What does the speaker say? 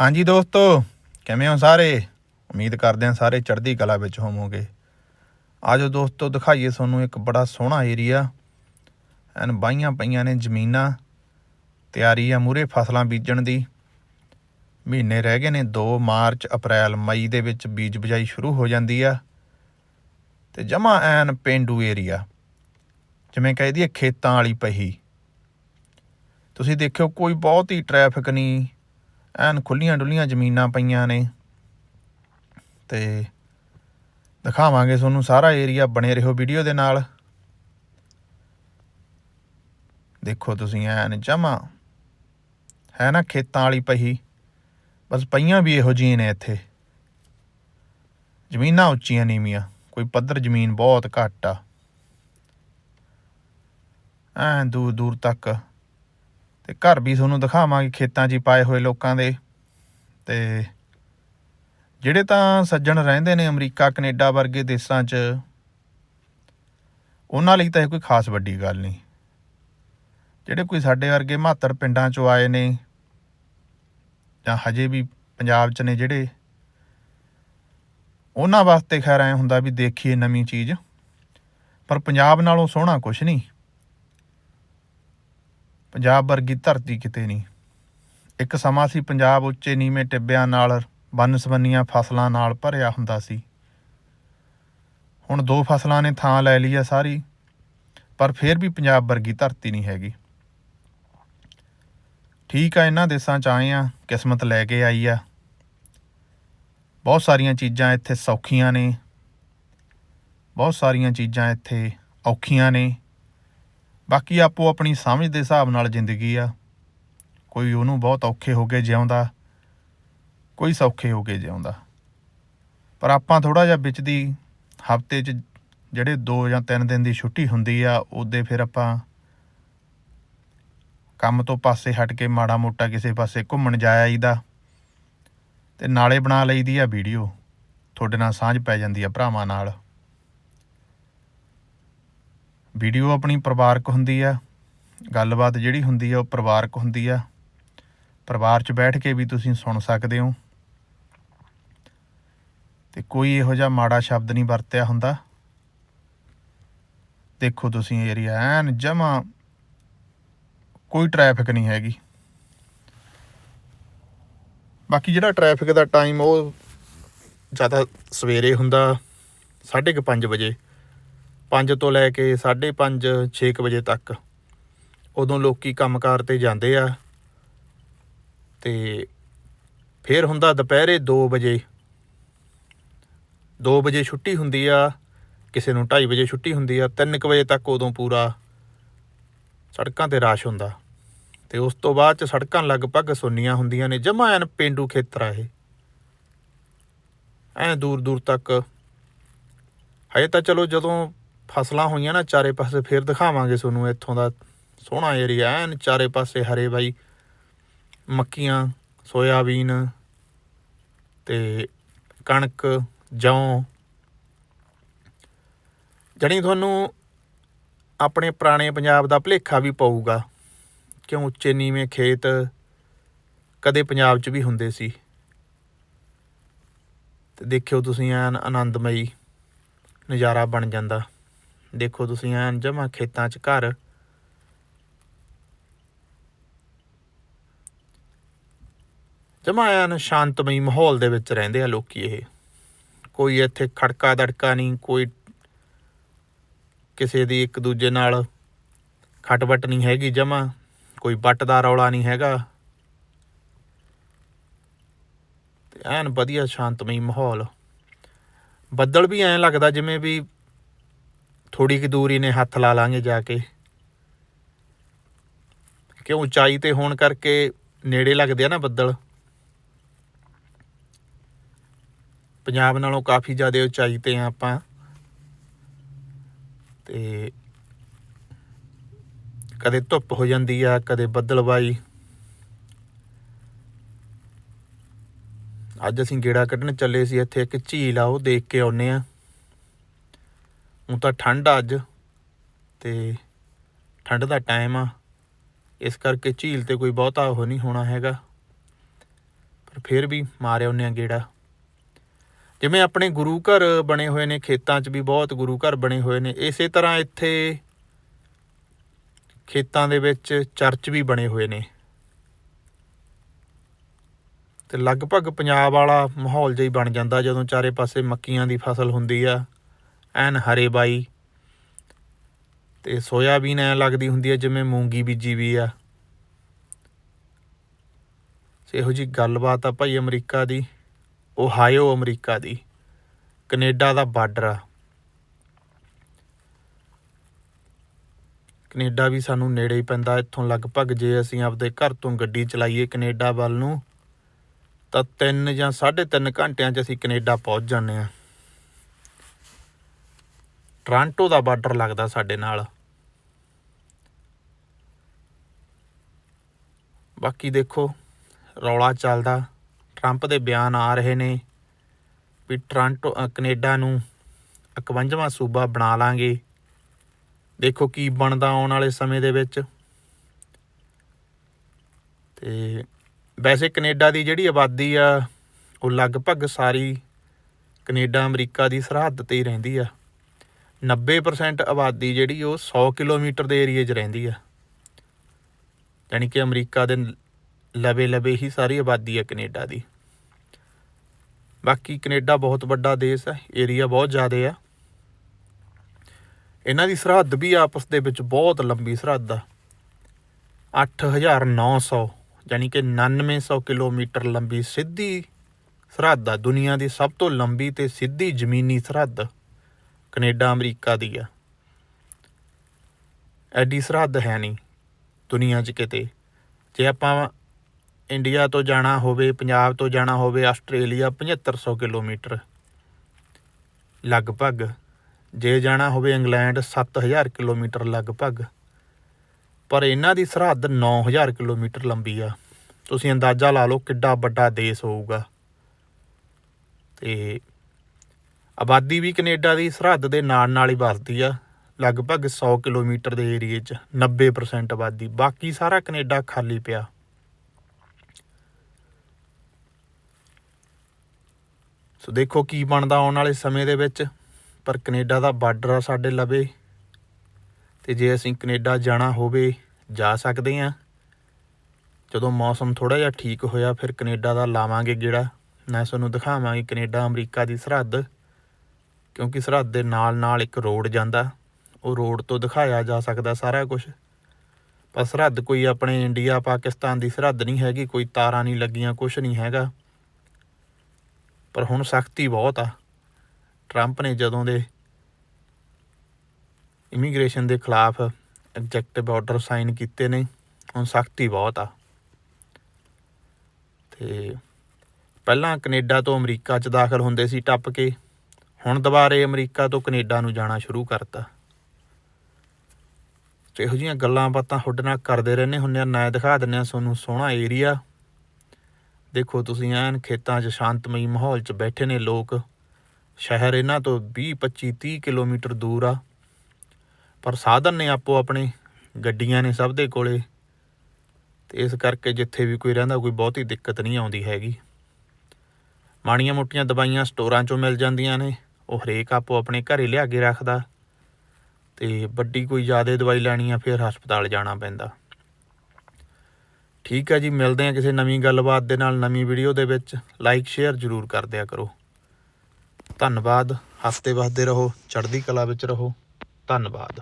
ਹਾਂਜੀ ਦੋਸਤੋ, ਕਿਵੇਂ ਹੋ ਸਾਰੇ? ਉਮੀਦ ਕਰਦੇ ਹਾਂ ਸਾਰੇ ਚੜ੍ਹਦੀ ਕਲਾ ਵਿੱਚ ਹੋਵੋਗੇ। ਆਜੋ ਦੋਸਤੋ, ਦਿਖਾਈਏ ਤੁਹਾਨੂੰ ਇੱਕ ਬੜਾ ਸੋਹਣਾ ਏਰੀਆ ਐਨ ਬਾਈਆਂ ਪਈਆਂ ਨੇ ਜ਼ਮੀਨਾਂ। ਤਿਆਰੀ ਆ ਮੂਰੇ ਫਸਲਾਂ ਬੀਜਣ ਦੀ। ਮਹੀਨੇ ਰਹਿ ਗਏ ਨੇ 2 ਮਾਰਚ, ਅਪ੍ਰੈਲ, ਮਈ ਦੇ ਵਿੱਚ ਬੀਜ ਬਜਾਈ ਸ਼ੁਰੂ ਹੋ ਜਾਂਦੀ ਆ। ਤੇ ਜਮਾ ਐਨ ਪਿੰਡੂ ਏਰੀਆ ਜਿਵੇਂ ਕਹਿ ਦਈਏ ਖੇਤਾਂ ਵਾਲੀ ਪਹੀ। ਤੁਸੀਂ ਦੇਖਿਓ, ਕੋਈ ਬਹੁਤ ਹੀ ਟ੍ਰੈਫਿਕ ਨਹੀਂ। ਐਨ ਖੁੱਲੀਆਂ ਡੁੱਲੀਆਂ ਜ਼ਮੀਨਾਂ ਪਈਆਂ ਨੇ। ਤੇ ਦਿਖਾਵਾਂਗੇ ਤੁਹਾਨੂੰ ਸਾਰਾ ਏਰੀਆ ਬਣੇ ਰਹੋ ਵੀਡੀਓ ਦੇ ਨਾਲ। ਦੇਖੋ ਤੁਸੀਂ ਐਨ ਜਮਾ। ਹੈ ਨਾ ਖੇਤਾਂ ਵਾਲੀ ਪਹੀ। ਬਸ ਪਈਆਂ ਵੀ ਇਹੋ ਜਿਹੀਆਂ ਨੇ ਇੱਥੇ। ਜ਼ਮੀਨਾਂ ਉੱਚੀਆਂ ਨੀਵੀਆਂ ਕੋਈ ਪੱਧਰ ਜ਼ਮੀਨ ਬਹੁਤ ਘੱਟ ਆ। ਐਂ ਦੂਰ ਦੂਰ ਤੱਕ ਤੇ ਘਰ ਵੀ ਤੁਹਾਨੂੰ ਦਿਖਾਵਾਂਗੇ ਖੇਤਾਂ 'ਚ ਹੀ ਪਾਏ ਹੋਏ ਲੋਕਾਂ ਦੇ। ਤੇ ਜਿਹੜੇ ਤਾਂ ਸੱਜਣ ਰਹਿੰਦੇ ਨੇ ਅਮਰੀਕਾ, ਕੈਨੇਡਾ ਵਰਗੇ ਦੇਸ਼ਾਂ 'ਚ, ਉਹਨਾਂ ਲਈ ਤਾਂ ਇਹ ਕੋਈ ਖਾਸ ਵੱਡੀ ਗੱਲ ਨਹੀਂ। ਜਿਹੜੇ ਕੋਈ ਸਾਡੇ ਵਰਗੇ ਮਾਤਰ ਪਿੰਡਾਂ 'ਚੋਂ ਆਏ ਨੇ, ਜਾਂ ਹਜੇ ਵੀ ਪੰਜਾਬ 'ਚ ਨੇ ਜਿਹੜੇ, ਉਹਨਾਂ ਵਾਸਤੇ ਖੈਰ ਐ ਹੁੰਦਾ ਵੀ ਦੇਖੀਏ ਨਵੀਂ ਚੀਜ਼। ਪਰ ਪੰਜਾਬ ਨਾਲੋਂ ਸੋਹਣਾ ਕੁਛ ਨਹੀਂ। ਪੰਜਾਬ ਵਰਗੀ ਧਰਤੀ ਕਿਤੇ ਨਹੀਂ। ਇੱਕ ਸਮਾਂ ਸੀ ਪੰਜਾਬ ਉੱਚੇ ਨੀਵੇਂ ਟਿੱਬਿਆਂ ਨਾਲ, ਬੰਨ-ਸਬੰਨੀਆਂ ਫਸਲਾਂ ਨਾਲ ਭਰਿਆ ਹੁੰਦਾ ਸੀ। ਹੁਣ ਦੋ ਫਸਲਾਂ ਨੇ ਥਾਂ ਲੈ ਲਈ ਆ ਸਾਰੀ, ਪਰ ਫਿਰ ਵੀ ਪੰਜਾਬ ਵਰਗੀ ਧਰਤੀ ਨਹੀਂ ਹੈਗੀ। ਠੀਕ ਆ, ਇਹਨਾਂ ਦੇਸ਼ਾਂ ਚ ਆਏ ਆ, ਕਿਸਮਤ ਲੈ ਕੇ ਆਈ ਆ। ਬਹੁਤ ਸਾਰੀਆਂ ਚੀਜ਼ਾਂ ਇੱਥੇ ਸੌਖੀਆਂ ਨੇ। ਬਹੁਤ ਸਾਰੀਆਂ ਚੀਜ਼ਾਂ ਇੱਥੇ ਔਖੀਆਂ ਨੇ। ਬਾਕੀ ਆਪੋ ਆਪਣੀ ਸਮਝ ਦੇ ਹਿਸਾਬ ਨਾਲ ਜ਼ਿੰਦਗੀ ਆ। ਕੋਈ ਉਹਨੂੰ ਬਹੁਤ ਔਖੇ ਹੋ ਕੇ ਜਿਉਂਦਾ, ਕੋਈ ਸੌਖੇ ਹੋ ਕੇ ਜਿਉਂਦਾ। ਪਰ ਆਪਾਂ ਥੋੜਾ ਜਿਹਾ ਵਿੱਚ ਦੀ ਹਫ਼ਤੇ 'ਚ ਜਿਹੜੇ 2 ਜਾਂ 3 ਦਿਨ ਦੀ ਛੁੱਟੀ ਹੁੰਦੀ ਆ, ਉਹਦੇ ਫਿਰ ਆਪਾਂ ਕੰਮ ਤੋਂ ਪਾਸੇ ਹਟ ਕੇ ਮਾੜਾ ਮੋਟਾ ਕਿਸੇ ਪਾਸੇ ਘੁੰਮਣ ਜਾਇਆ ਈਦਾ ਤੇ ਨਾਲੇ ਬਣਾ ਲਈਦੀ ਆ ਵੀਡੀਓ। ਤੁਹਾਡੇ ਨਾਲ ਸਾਂਝ ਪੈ ਜਾਂਦੀ ਆ ਭਰਾਵਾਂ ਨਾਲ। ਵੀਡੀਓ ਆਪਣੀ ਪਰਿਵਾਰਕ ਹੁੰਦੀ ਆ, ਗੱਲਬਾਤ ਜਿਹੜੀ ਹੁੰਦੀ ਆ ਉਹ ਪਰਿਵਾਰਕ ਹੁੰਦੀ ਆ। ਪਰਿਵਾਰ 'ਚ ਬੈਠ ਕੇ ਵੀ ਤੁਸੀਂ ਸੁਣ ਸਕਦੇ ਹੋ। ਤੇ ਕੋਈ ਇਹੋ ਜਿਹਾ ਮਾੜਾ ਸ਼ਬਦ ਨਹੀਂ ਵਰਤਿਆ ਹੁੰਦਾ। ਦੇਖੋ ਤੁਸੀਂ ਏਰੀਆ ਐਨ ਜਮਾ ਕੋਈ ਟ੍ਰੈਫਿਕ ਨਹੀਂ ਹੈਗੀ। ਬਾਕੀ ਜਿਹੜਾ ਟ੍ਰੈਫਿਕ ਦਾ ਟਾਈਮ ਉਹ ਜ਼ਿਆਦਾ ਸਵੇਰੇ ਹੁੰਦਾ 5:30 ਵਜੇ। 5 ਤੋਂ ਲੈ ਕੇ 5:30 6 ਵਜੇ ਤੱਕ ਉਦੋਂ ਲੋਕੀ ਕੰਮਕਾਰ ਤੇ ਜਾਂਦੇ ਆ ਤੇ ਫਿਰ ਹੁੰਦਾ ਦੁਪਹਿਰੇ 2 ਵਜੇ। 2 ਵਜੇ ਛੁੱਟੀ ਹੁੰਦੀ ਆ, ਕਿਸੇ ਨੂੰ 2:30 ਵਜੇ ਛੁੱਟੀ ਹੁੰਦੀ ਆ 3 ਵਜੇ ਤੱਕ ਉਦੋਂ ਪੂਰਾ ਸੜਕਾਂ ਤੇ ਰਾਸ਼ ਹੁੰਦਾ। ਤੇ ਉਸ ਤੋਂ ਬਾਅਦ ਚ ਸੜਕਾਂ ਲਗਭਗ ਸੁੰਨੀਆਂ ਹੁੰਦੀਆਂ ਨੇ, ਜਮਾ ਐਨ ਪਿੰਡੂ ਖੇਤਰ ਆ ਇਹ। ਐ ਦੂਰ ਦੂਰ ਤੱਕ। ਹਜੇ ਤਾਂ ਚਲੋ ਜਦੋਂ ਫਸਲਾਂ ਹੋਈਆਂ ਨਾ ਚਾਰੇ ਪਾਸੇ ਫੇਰ ਦਿਖਾਵਾਂਗੇ ਤੁਹਾਨੂੰ ਇੱਥੋਂ ਦਾ ਸੋਹਣਾ ਏਰੀਆ ਐਨ ਚਾਰੇ ਪਾਸੇ ਹਰੇ ਬਾਈ ਮੱਕੀਆਂ, ਸੋਇਆਬੀਨ ਤੇ ਕਣਕ, ਜੌਂ। ਜਣੀ ਤੁਹਾਨੂੰ ਆਪਣੇ ਪੁਰਾਣੇ ਪੰਜਾਬ ਦਾ ਭਲੇਖਾ ਵੀ ਪਊਗਾ ਕਿਉਂ ਉੱਚੇ ਨੀਵੇਂ ਖੇਤ ਕਦੇ ਪੰਜਾਬ 'ਚ ਵੀ ਹੁੰਦੇ ਸੀ। ਤੇ ਦੇਖਿਓ ਤੁਸੀਂ ਐਨ ਆਨੰਦਮਈ ਨਜ਼ਾਰਾ ਬਣ ਜਾਂਦਾ। ਦੇਖੋ ਤੁਸੀਂ ਐਨ ਜਮਾ ਖੇਤਾਂ 'ਚ ਘਰ। ਜਮਾ ਐਨ ਸ਼ਾਂਤਮਈ ਮਾਹੌਲ ਦੇ ਵਿੱਚ ਰਹਿੰਦੇ ਆ ਲੋਕੀ ਇਹ। ਕੋਈ ਇੱਥੇ ਖੜਕਾ ਦੜਕਾ ਨਹੀਂ, ਕੋਈ ਕਿਸੇ ਦੀ ਇੱਕ ਦੂਜੇ ਨਾਲ ਖਟਬਟ ਨਹੀਂ ਹੈਗੀ ਜਮਾ, ਕੋਈ ਵੱਟ ਦਾ ਰੌਲਾ ਨਹੀਂ ਹੈਗਾ। ਤੇ ਐਨ ਵਧੀਆ ਸ਼ਾਂਤਮਈ ਮਾਹੌਲ। ਬੱਦਲ ਵੀ ਐਂ ਲੱਗਦਾ ਜਿਵੇਂ ਵੀ ਥੋੜੀ ਕਿ ਦੂਰੀ ਨੇ ਹੱਥ ਲਾ ਲਾਂਗੇ ਜਾ ਕੇ। ਕਿਉਂ? ਉਚਾਈ ਤੇ ਹੋਣ ਕਰਕੇ ਨੇੜੇ ਲੱਗਦੇ ਆ ਨਾ ਬੱਦਲ। ਪੰਜਾਬ ਨਾਲੋਂ ਕਾਫੀ ਜ਼ਿਆਦਾ ਉਚਾਈ ਤੇ ਆ ਆਪਾਂ। ਤੇ ਕਦੇ ਧੁੱਪ ਹੋ ਜਾਂਦੀ ਆ, ਕਦੇ ਬੱਦਲਬਾਈ ਅੱਜ ਅਸੀਂ ਗੇੜਾ ਕੱਢਣ ਚੱਲੇ ਸੀ, ਇੱਥੇ ਇੱਕ ਝੀਲ ਆ, ਉਹ ਦੇਖ ਕੇ ਆਉਨੇ ਆ। ਹੁਣ ਤਾਂ ਠੰਡ ਆ ਅੱਜ ਤੇ ਠੰਡ ਦਾ ਟਾਈਮ ਆ। ਇਸ ਕਰਕੇ ਝੀਲ ਤੇ ਕੋਈ ਬਹੁਤਾ ਉਹ ਨਹੀਂ ਹੋਣਾ ਹੈਗਾ। ਪਰ ਫਿਰ ਵੀ ਮਾਰਿਆ ਉਹਨੇ ਗੇੜਾ। ਜਿਵੇਂ ਆਪਣੇ ਗੁਰੂ ਘਰ ਬਣੇ ਹੋਏ ਨੇ, ਖੇਤਾਂ 'ਚ ਵੀ ਬਹੁਤ ਗੁਰੂ ਘਰ ਬਣੇ ਹੋਏ ਨੇ, ਇਸੇ ਤਰ੍ਹਾਂ ਇੱਥੇ ਖੇਤਾਂ ਦੇ ਵਿੱਚ ਚਰਚ ਵੀ ਬਣੇ ਹੋਏ ਨੇ। ਤੇ ਲਗਭਗ ਪੰਜਾਬ ਵਾਲਾ ਮਾਹੌਲ ਜਿਹਾ ਹੀ ਬਣ ਜਾਂਦਾ ਜਦੋਂ ਚਾਰੇ ਪਾਸੇ ਮੱਕੀਆਂ ਦੀ ਫਸਲ ਹੁੰਦੀ ਆ। ਐਨ ਹਰੇ ਬਾਈ। ਤੇ ਸੋਇਆਬੀਨ ਐ ਲੱਗਦੀ ਹੁੰਦੀ ਹੈ ਜਿਵੇਂ ਮੂੰਗੀ ਬੀਜੀ ਵੀ ਆ। ਇਹੋ ਜੀ ਗੱਲਬਾਤ ਆ ਭਾਈ ਅਮਰੀਕਾ ਦੀ, ਓਹਾਇਓ ਅਮਰੀਕਾ ਦੀ, ਕੈਨੇਡਾ ਦਾ ਬਾਰਡਰ ਆ। ਕੈਨੇਡਾ ਵੀ ਸਾਨੂੰ ਨੇੜੇ ਹੀ ਪੈਂਦਾ, ਇੱਥੋਂ ਲਗਭਗ ਜੇ ਅਸੀਂ ਆਪਦੇ ਘਰ ਤੋਂ ਗੱਡੀ ਚਲਾਈਏ ਕੈਨੇਡਾ ਵੱਲ ਨੂੰ, ਤਾਂ 3 ਜਾਂ 3.5 ਘੰਟਿਆਂ 'ਚ ਅਸੀਂ ਕੈਨੇਡਾ ਪਹੁੰਚ ਜਾਂਦੇ ਆ ਟ੍ਰਾਂਟੋ ਦਾ ਬਾਰਡਰ ਲੱਗਦਾ ਸਾਡੇ ਨਾਲ। ਬਾਕੀ ਦੇਖੋ ਰੌਲਾ ਚੱਲਦਾ। ਟਰੰਪ ਦੇ ਬਿਆਨ ਆ ਰਹੇ ਨੇ ਵੀ ਟ੍ਰਾਂਟੋ ਅ, ਕੈਨੇਡਾ ਨੂੰ 51ਵਾਂ ਸੂਬਾ ਬਣਾ ਲਾਂਗੇ। ਦੇਖੋ ਕੀ ਬਣਦਾ ਆਉਣ ਵਾਲੇ ਸਮੇਂ ਦੇ ਵਿੱਚ। ਤੇ ਵੈਸੇ ਕੈਨੇਡਾ ਦੀ ਜਿਹੜੀ ਆਬਾਦੀ ਆ ਉਹ ਲਗਭਗ ਸਾਰੀ ਕੈਨੇਡਾ ਅਮਰੀਕਾ ਦੀ ਸਰਹੱਦ ਤੇ ਹੀ ਰਹਿੰਦੀ ਆ। 90% ਆਬਾਦੀ ਜਿਹੜੀ ਉਹ 100 ਕਿਲੋਮੀਟਰ ਦੇ ਏਰੀਏ 'ਚ ਰਹਿੰਦੀ ਆ। ਯਾਨੀ ਕਿ ਅਮਰੀਕਾ ਦੇ ਲਵੇ ਲਵੇ ਹੀ ਸਾਰੀ ਆਬਾਦੀ ਆ ਕੈਨੇਡਾ ਦੀ। ਬਾਕੀ ਕੈਨੇਡਾ ਬਹੁਤ ਵੱਡਾ ਦੇਸ਼ ਹੈ ਏਰੀਆ ਬਹੁਤ ਜ਼ਿਆਦਾ ਆ। ਇਹਨਾਂ ਦੀ ਸਰਹੱਦ ਵੀ ਆਪਸ ਦੇ ਵਿੱਚ ਬਹੁਤ ਲੰਬੀ ਸਰਹੱਦ ਆ। 8900 ਯਾਨੀ ਕਿ 9900 ਕਿਲੋਮੀਟਰ ਲੰਬੀ ਸਿੱਧੀ ਸਰਹੱਦ ਆ। ਦੁਨੀਆ ਦੀ ਸਭ ਤੋਂ ਲੰਬੀ ਤੇ ਸਿੱਧੀ ਜ਼ਮੀਨੀ ਸਰਹੱਦ। ਕੈਨੇਡਾ, ਅਮਰੀਕਾ ਦੀ ਆ। ਐਡੀ ਸਰਹੱਦ ਹੈ ਨਹੀਂ ਦੁਨੀਆ 'ਚ ਕਿਤੇ। ਜੇ ਆਪਾਂ ਇੰਡੀਆ ਤੋਂ ਜਾਣਾ ਹੋਵੇ, ਪੰਜਾਬ ਤੋਂ ਜਾਣਾ ਹੋਵੇ, ਆਸਟ੍ਰੇਲੀਆ 7500 ਕਿਲੋਮੀਟਰ ਲਗਭਗ। ਜੇ ਜਾਣਾ ਹੋਵੇ ਇੰਗਲੈਂਡ 7000 ਕਿਲੋਮੀਟਰ ਲਗਭਗ। ਪਰ ਇਹਨਾਂ ਦੀ ਸਰਹੱਦ 9000 ਕਿਲੋਮੀਟਰ ਲੰਬੀ ਆ। ਤੁਸੀਂ ਅੰਦਾਜ਼ਾ ਲਾ ਲਓ ਕਿੱਡਾ ਵੱਡਾ ਦੇਸ਼ ਹੋਊਗਾ। ਤੇ ਆਬਾਦੀ ਵੀ ਕੈਨੇਡਾ ਦੀ ਸਰਹੱਦ ਦੇ ਨਾਲ ਨਾਲ ਹੀ ਵਸਦੀ ਆ। ਲਗਭਗ 100 ਕਿਲੋਮੀਟਰ ਦੇ ਏਰੀਏ 'ਚ 90% ਆਬਾਦੀ, ਬਾਕੀ ਸਾਰਾ ਕੈਨੇਡਾ ਖਾਲੀ ਪਿਆ। ਸੋ ਦੇਖੋ ਕੀ ਬਣਦਾ ਆਉਣ ਵਾਲੇ ਸਮੇਂ ਦੇ ਵਿੱਚ, ਪਰ ਕੈਨੇਡਾ ਦਾ ਬਾਰਡਰ ਆ ਸਾਡੇ ਲਵੇ। ਤੇ ਜੇ ਅਸੀਂ ਕੈਨੇਡਾ ਜਾਣਾ ਹੋਵੇ, ਜਾ ਸਕਦੇ ਆ। ਜਦੋਂ ਮੌਸਮ ਥੋੜਾ ਜਿਹਾ ਠੀਕ ਹੋਇਆ, ਫਿਰ ਕੈਨੇਡਾ ਦਾ ਲਾਵਾਂਗੇ ਗੇੜਾ। ਮੈਂ ਤੁਹਾਨੂੰ ਦਿਖਾਵਾਂਗੇ ਕੈਨੇਡਾ ਅਮਰੀਕਾ ਦੀ ਸਰਹੱਦ। ਕਿਉਂਕਿ ਸਰਹੱਦ ਦੇ ਨਾਲ ਨਾਲ ਇੱਕ ਰੋਡ ਜਾਂਦਾ, ਉਹ ਰੋਡ ਤੋਂ ਦਿਖਾਇਆ ਜਾ ਸਕਦਾ ਸਾਰਾ ਕੁਝ ਪਰ ਸਰਹੱਦ ਕੋਈ ਆਪਣੇ ਇੰਡੀਆ, ਪਾਕਿਸਤਾਨ ਦੀ ਸਰਹੱਦ ਨਹੀਂ ਹੈਗੀ, ਕੋਈ ਤਾਰਾਂ ਨਹੀਂ ਲੱਗੀਆਂ ਕੁਝ ਨਹੀਂ ਹੈਗਾ। ਪਰ ਹੁਣ ਸਖਤੀ ਬਹੁਤ ਆ। ਟਰੰਪ ਨੇ ਜਦੋਂ ਦੇ ਇਮੀਗ੍ਰੇਸ਼ਨ ਦੇ ਖਿਲਾਫ ਐਗਜ਼ੈਕਟਿਵ ਆਰਡਰ ਸਾਈਨ ਕੀਤੇ ਨੇ, ਹੁਣ ਸਖਤੀ ਬਹੁਤ ਆ। ਤੇ ਪਹਿਲਾਂ ਕੈਨੇਡਾ ਤੋਂ ਅਮਰੀਕਾ 'ਚ ਦਾਖਲ ਹੁੰਦੇ ਸੀ ਟੱਪ ਕੇ। ਹੁਣ ਦੁਬਾਰੇ ਅਮਰੀਕਾ ਤੋਂ ਕੈਨੇਡਾ ਨੂੰ ਜਾਣਾ ਸ਼ੁਰੂ ਕਰਤਾ। ਤੇ ਇਹੋ ਜਿਹੀਆਂ ਗੱਲਾਂ ਬਾਤਾਂ ਤੁਹਾਡੇ ਨਾਲ ਕਰਦੇ ਰਹਿੰਦੇ ਹੁੰਦੇ ਆ ਨਾ ਦਿਖਾ ਦਿੰਦੇ ਆ ਤੁਹਾਨੂੰ ਸੋਹਣਾ ਏਰੀਆ ਦੇਖੋ ਤੁਸੀਂ ਐਨ ਖੇਤਾਂ 'ਚ ਸ਼ਾਂਤਮਈ ਮਾਹੌਲ 'ਚ ਬੈਠੇ ਨੇ ਲੋਕ। ਸ਼ਹਿਰ ਇਹਨਾਂ ਤੋਂ 20 25 30 ਕਿਲੋਮੀਟਰ ਦੂਰ ਆ। ਪਰ ਸਾਧਨ ਨੇ ਆਪੋ ਆਪਣੇ, ਗੱਡੀਆਂ ਨੇ ਸਭ ਦੇ ਕੋਲੇ। ਤੇ ਇਸ ਕਰਕੇ ਜਿੱਥੇ ਵੀ ਕੋਈ ਰਹਿੰਦਾ ਕੋਈ ਬਹੁਤੀ ਦਿੱਕਤ ਨਹੀਂ ਆਉਂਦੀ ਹੈਗੀ। ਮਾੜੀਆਂ ਮੋਟੀਆਂ ਦਵਾਈਆਂ ਸਟੋਰਾਂ 'ਚੋਂ ਮਿਲ ਜਾਂਦੀਆਂ ਨੇ। ਉਹ ਹਰੇਕ ਆਪੋ ਆਪਣੇ ਘਰੇ ਲਿਆ ਕੇ ਰੱਖਦਾ ਤੇ ਵੱਡੀ ਕੋਈ ਜ਼ਿਆਦਾ ਦਵਾਈ ਲੈਣੀ ਆ, ਫਿਰ ਹਸਪਤਾਲ ਜਾਣਾ ਪੈਂਦਾ। ਠੀਕ ਹੈ ਜੀ, ਮਿਲਦੇ ਆ ਕਿਸੇ ਨਵੀਂ ਗੱਲਬਾਤ ਦੇ ਨਾਲ ਨਵੀਂ ਵੀਡੀਓ ਦੇ ਵਿੱਚ। ਲਾਈਕ ਸ਼ੇਅਰ ਜ਼ਰੂਰ ਕਰ ਦਿਆ ਕਰੋ। ਧੰਨਵਾਦ। ਹੱਸਦੇ ਵਸਦੇ ਰਹੋ, ਚੜ੍ਹਦੀ ਕਲਾ ਵਿੱਚ ਰਹੋ। ਧੰਨਵਾਦ।